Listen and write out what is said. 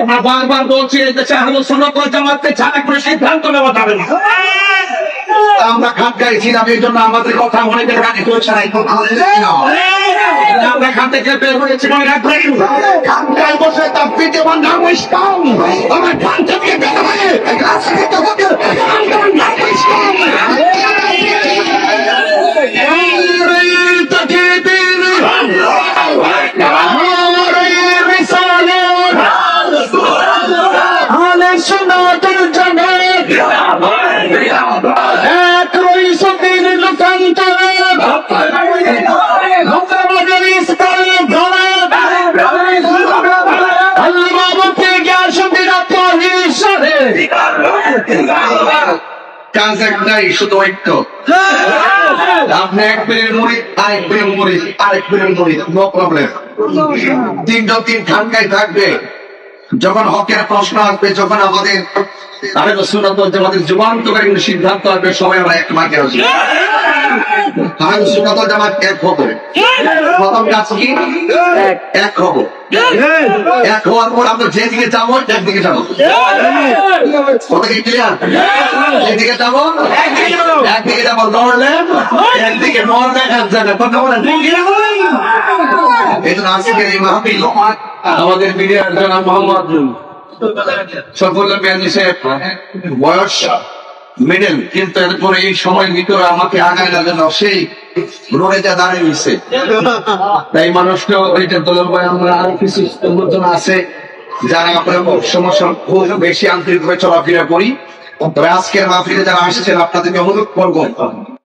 আমরা বারবার বলছি, এই দেশে আহলে সুন্নাত জামাতকে ছাড়া কোনো সিদ্ধান্ত নেওয়া যাবে না। আমরা খাট গাইছিলাম, এই জন্য আমাদের কথা অনেকের কানে পৌঁছে আমরা খান থেকে বের হয়েছি খানকায় বসে তার পিঠে খান পরিসরে কাজ একটাই শুধু একটু আপনি এক পেরের মুড়ি আরেক পেরের মুড়ি আরেক পেরের মুড়ি নো প্রবলেম তিনটা তিন খানকায় থাকবে। যখন হকের প্রশ্ন আসবে, যখন আমাদের তাহলে সুনত আমাদের যুগান্তকারী সিদ্ধান্ত আসবে, সবাই আমরা এক মাকে আসবে। এক হওয়ার পর আমরা যেদিকে যাব, একদিকে যাব। কথা কি ক্লিয়ার একদিকে যাব একদিকে যাব লড়লে একদিকে মরলে এক জায়গায় কথা বলেন এই জন্য আজকের এই মাহফিল আমাদের মিডিয়ার জনাব মোহাম্মদ সফুল্লাহ মিয়াজি সাহেব, বয়স মিডল, কিন্তু এরপরে এই সময় ভিতরে আমাকে আগায় লাগানো সেই রোডে যা দাঁড়িয়ে নিচ্ছে তাই মানুষকেও এইটা দলের ভাই আমরা আরও কিছু লোকজন আছে, যারা আমরা সমস্যা খুব বেশি আন্তরিকভাবে চলাফেরা করি। তবে আজকের মাহফিলে যারা এসেছেন আপনাদেরকে অনুরোধ করব।